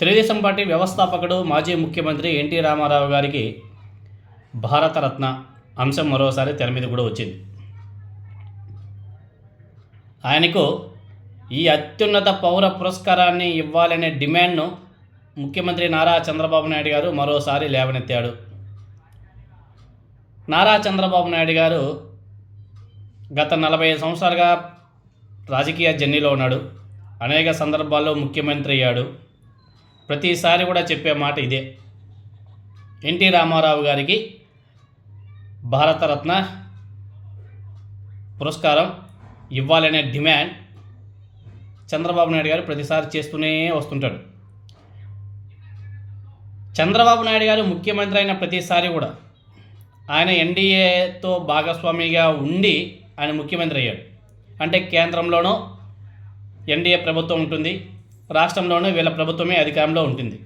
Telugu Desam party వ్యవస్థాపకుడు మాజీ ముఖ్యమంత్రి ఎన్టీ రామారావు గారికి భారతరత్న అంశం మరోసారి తెర మీద కూడా వచ్చింది. ఆయనకు ఈ అత్యున్నత పౌర పురస్కారాన్ని ఇవ్వాలనే డిమాండ్ను ముఖ్యమంత్రి నారా చంద్రబాబు నాయుడు గారు మరోసారి లేవనెత్తాడు. నారా చంద్రబాబు నాయుడు గారు గత నలభై ఐదు సంవత్సరాలుగా రాజకీయ జర్నీలో ఉన్నాడు. అనేక సందర్భాల్లో ముఖ్యమంత్రి అయ్యాడు. ప్రతిసారి కూడా చెప్పే మాట ఇదే. ఎన్టీ రామారావు గారికి భారతరత్న పురస్కారం ఇవ్వాలనే డిమాండ్ చంద్రబాబు నాయుడు గారు ప్రతిసారి చేస్తూనే వస్తుంటాడు. చంద్రబాబు నాయుడు గారు ముఖ్యమంత్రి అయిన ప్రతిసారి కూడా ఆయన ఎన్డీఏతో భాగస్వామిగా ఉండి ఆయన ముఖ్యమంత్రి అయ్యాడు. అంటే కేంద్రంలోనూ ఎన్డీఏ ప్రభుత్వం ఉంటుంది. రాష్ట్రంలోనూ వీళ్ళ ప్రభుత్వమే అధికారంలో ఉంటుంది.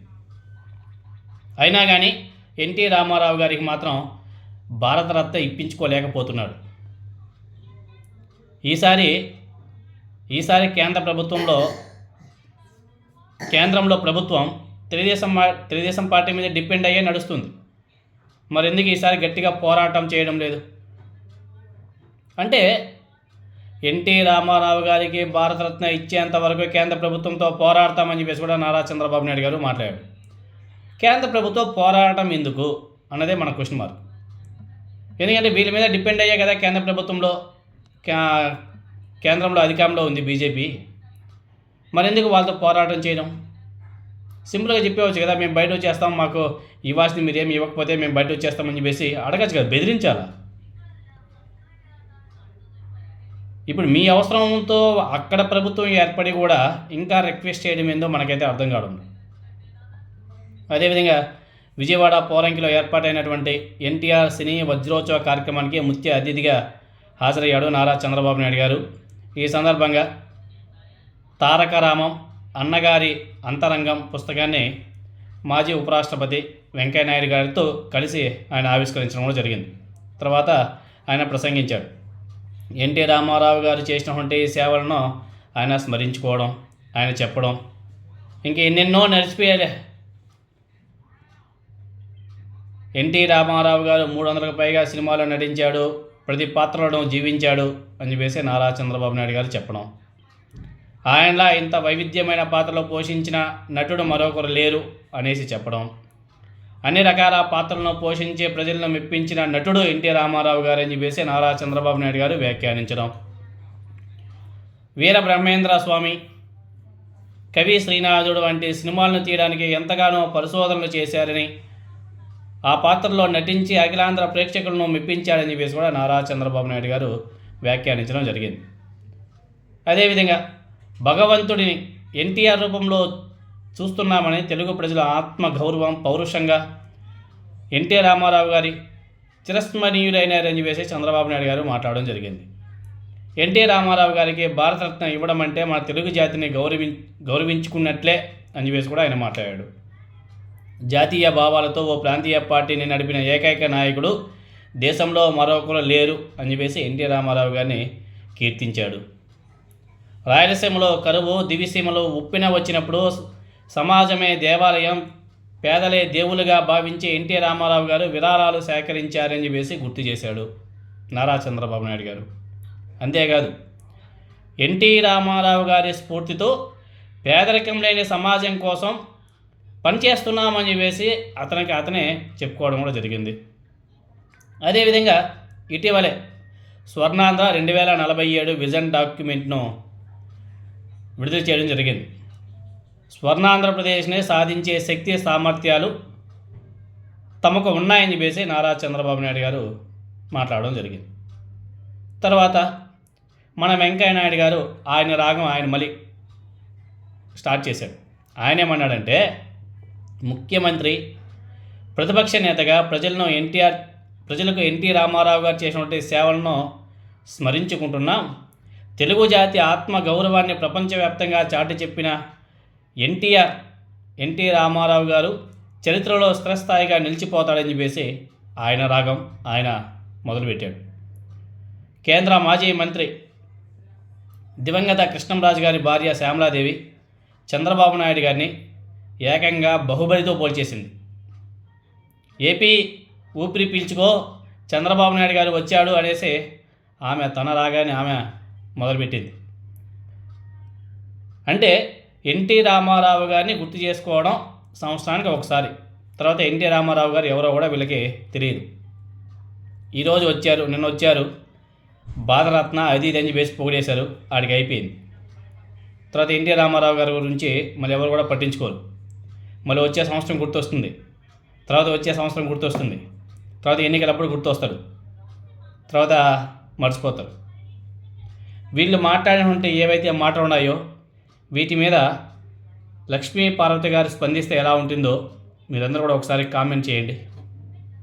అయినా కానీ ఎన్టీ రామారావు గారికి మాత్రం భారతరత్న ఇప్పించుకోలేకపోతున్నాడు. ఈసారి ఈసారి కేంద్ర ప్రభుత్వంలో కేంద్రంలో ప్రభుత్వం తెలుగుదేశం తెలుగుదేశం పార్టీ మీద డిపెండ్ అయ్యే నడుస్తుంది. మరెందుకు ఈసారి గట్టిగా పోరాటం చేయడం లేదు? అంటే ఎన్టీ రామారావు గారికి భారతరత్న ఇచ్చేంత వరకు కేంద్ర ప్రభుత్వంతో పోరాడతామని చెప్పేసి కూడా నారా చంద్రబాబు నాయుడు గారు మాట్లాడారు. కేంద్ర ప్రభుత్వం పోరాడటం ఎందుకు అన్నదే మన క్వశ్చన్ మార్క్ ఎందుకంటే వీళ్ళ మీద డిపెండ్ అయ్యే కదా కేంద్ర ప్రభుత్వంలో కే- కేంద్రంలో అధికారంలో ఉంది బీజేపీ. మరి ఎందుకు వాళ్ళతో పోరాటం చేయడం? సింపుల్గా చెప్పేవచ్చు కదా మేము బయట వచ్చేస్తాం మాకు ఇవ్వాల్సింది మీరు ఏమి ఇవ్వకపోతే మేము బయట వచ్చేస్తామని చెప్పేసి అడగచ్చు కదా బెదిరించాలా? ఇప్పుడు మీ అవసరంతో అక్కడ ప్రభుత్వం ఏర్పడి కూడా ఇంకా రిక్వెస్ట్ చేయడం ఏందో మనకైతే అర్థం కావడం అదేవిధంగా విజయవాడ పోరంకిలో ఏర్పాటైనటువంటి ఎన్టీఆర్ సినీ వజ్రోత్సవ కార్యక్రమానికి ముఖ్య అతిథిగా హాజరయ్యాడు నారా చంద్రబాబు నాయుడు గారు. ఈ సందర్భంగా తారక రామం అన్నగారి అంతరంగం పుస్తకాన్ని మాజీ ఉపరాష్ట్రపతి వెంకయ్యనాయుడు గారితో కలిసి ఆయన ఆవిష్కరించడం కూడా జరిగింది. తర్వాత ఆయన ప్రసంగించాడు. ఎన్టీ రామారావు గారు చేసినటువంటి సేవలను ఆయన స్మరించుకోవడం ఆయన చెప్పడం. ఇంక ఎన్నెన్నో నడిచిపోయాలి ఎన్టీ రామారావు గారు మూడు వందలకు పైగా సినిమాలో నటించాడు ప్రతి పాత్రలను జీవించాడు అని చెప్పేసి నారా చంద్రబాబు నాయుడు గారు చెప్పడం. ఆయనలా ఇంత వైవిధ్యమైన పాత్రలో పోషించిన నటుడు మరొకరు లేరు అనేసి చెప్పడం. అన్ని రకాల పాత్రలను పోషించే ప్రజలను మెప్పించిన నటుడు ఎన్టీ రామారావు గారు అని చెప్పేసి నారా చంద్రబాబు నాయుడు గారు వ్యాఖ్యానించడం. వీర బ్రహ్మేంద్ర స్వామి కవి శ్రీనాథుడు వంటి సినిమాలను తీయడానికి ఎంతగానో పరిశోధనలు చేశారని ఆ పాత్రలో నటించి అఖిలాంధ్ర ప్రేక్షకులను మెప్పించాడని చెప్పేసి కూడా నారా చంద్రబాబు నాయుడు గారు వ్యాఖ్యానించడం జరిగింది. అదేవిధంగా భగవంతుడిని ఎన్టీఆర్ రూపంలో చూస్తున్నామని తెలుగు ప్రజల ఆత్మ గౌరవం పౌరుషంగా ఎన్టీ రామారావు గారి చిరస్మరణీయులైనారని చెప్పేసి చంద్రబాబు నాయుడు గారు మాట్లాడడం జరిగింది. ఎన్టీ రామారావు గారికి భారతరత్న ఇవ్వడం అంటే మన తెలుగు జాతిని గౌరవి గౌరవించుకున్నట్లే అని చెప్పేసి కూడా ఆయన మాట్లాడాడు. జాతీయ భావాలతో ఓ ప్రాంతీయ పార్టీని నడిపిన ఏకైక నాయకుడు దేశంలో మరొకరు లేరు అని చెప్పేసి ఎన్టీ రామారావు గారిని కీర్తించాడు. రాయలసీమలో కరువు దివిసీమలో ఉప్పిన వచ్చినప్పుడు సమాజమే దేవాలయం పేదలే దేవులుగా భావించి ఎన్టీ రామారావు గారు విరాళాలు సేకరించారని చెప్పేసి గుర్తు చేశాడు నారా చంద్రబాబు నాయుడు గారు. అంతేకాదు ఎన్టీ రామారావు గారి స్ఫూర్తితో పేదరికం లేని సమాజం కోసం పనిచేస్తున్నామని చెప్పేసి అతనికి అతనే చెప్పుకోవడం కూడా జరిగింది. అదేవిధంగా ఇటీవలే స్వర్ణాంధ్ర రెండు వేల నలభై ఏడు విజన్ డాక్యుమెంట్ను విడుదల చేయడం జరిగింది. స్వర్ణాంధ్రప్రదేశ్నే సాధించే శక్తి సామర్థ్యాలు తమకు ఉన్నాయని చెప్పేసి నారా చంద్రబాబు నాయుడు గారు మాట్లాడడం జరిగింది. తర్వాత మన వెంకయ్య నాయుడు గారు ఆయన రాగం ఆయన మళ్ళీ స్టార్ట్ చేశాడు. ఆయన ఏమన్నాడంటే ముఖ్యమంత్రి ప్రతిపక్ష నేతగా ప్రజలను ఎన్టీఆర్ ప్రజలకు ఎన్టీ రామారావు గారు చేసినటువంటి సేవలను స్మరించుకుంటున్నాం. తెలుగు జాతి ఆత్మ గౌరవాన్ని ప్రపంచవ్యాప్తంగా చాటి చెప్పిన ఎన్టీఆర్ ఎన్టీ రామారావు గారు చరిత్రలో స్థిరస్థాయిగా నిలిచిపోతాడని చెప్పేసి ఆయన రాగం ఆయన మొదలుపెట్టాడు. కేంద్ర మాజీ మంత్రి దివంగత కృష్ణంరాజు గారి భార్య శ్యామలాదేవి చంద్రబాబు నాయుడు గారిని ఏకంగా బాహుబలితో పోల్చేసింది. ఏపీ ఊపిరి పీల్చుకో చంద్రబాబు నాయుడు గారు వచ్చాడు అనేసి ఆమె తన రాగానే ఆమె మొదలుపెట్టింది. అంటే ఎన్టీ రామారావు గారిని గుర్తు చేసుకోవడం సంవత్సరానికి ఒకసారి. తర్వాత ఎన్టీ రామారావు గారు ఎవరో కూడా వీళ్ళకి తెలియదు. ఈరోజు వచ్చారు నిన్న వచ్చారు. బాధరత్న అది ఇది అని వేసి పొగిడేశారు ఆడికి అయిపోయింది. తర్వాత ఎన్టీ రామారావు గారి గురించి మళ్ళీ ఎవరు కూడా పట్టించుకోరు. మళ్ళీ వచ్చే సంవత్సరం గుర్తొస్తుంది. తర్వాత వచ్చే సంవత్సరం గుర్తొస్తుంది. తర్వాత ఎన్నికలప్పుడు గుర్తొస్తాడు. తర్వాత మర్చిపోతారు. వీళ్ళు మాట్లాడినటువంటి ఏవైతే మాటలు ఉన్నాయో వీటి మీద లక్ష్మీ పార్వతి గారు స్పందిస్తే ఎలా ఉంటుందో మీరందరూ కూడా ఒకసారి కామెంట్ చేయండి.